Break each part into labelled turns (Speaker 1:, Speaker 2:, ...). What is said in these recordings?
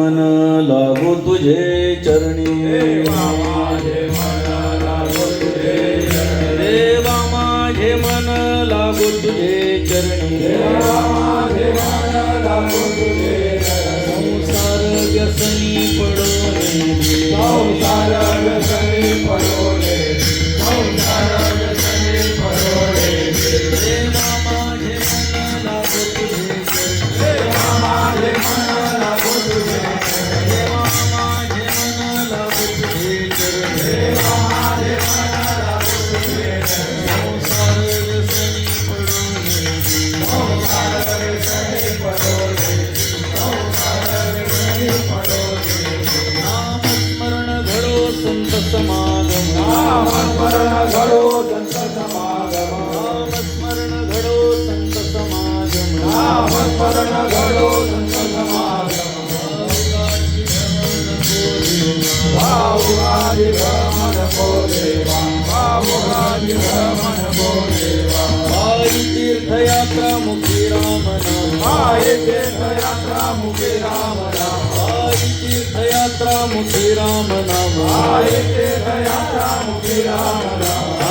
Speaker 1: मन लागो तुझे चरणी. देवा माझे मन लागो तुझे चरणी. संसार व्यसनी पडो. समागम नाम स्मरण घडो संत समागम वारी तीर्थयात्रा मुखी राम नाम वारी तीर्थयात्रा मुखी राम नाम।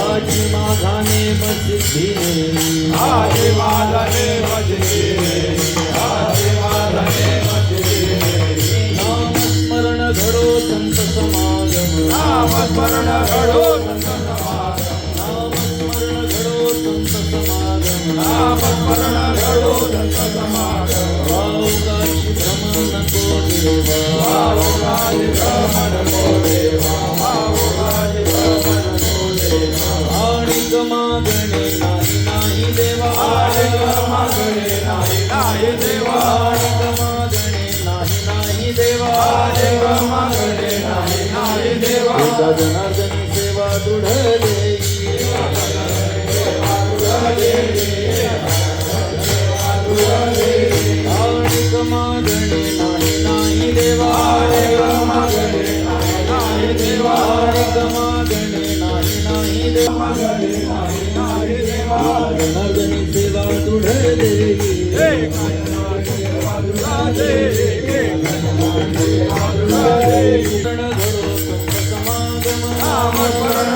Speaker 1: आजी माघाने मसिद्धीने नाम। स्मरण घडो संत समागम। नाम स्मरण घडो संत नाही देवा एका जनार्दनी सेवा दुढले आणि गमागणे नाही नाही देवा आणि गमागणे नाही नाही देवा जनार्दनी सेवा दुढले ધરો સંત સમાગમ નામ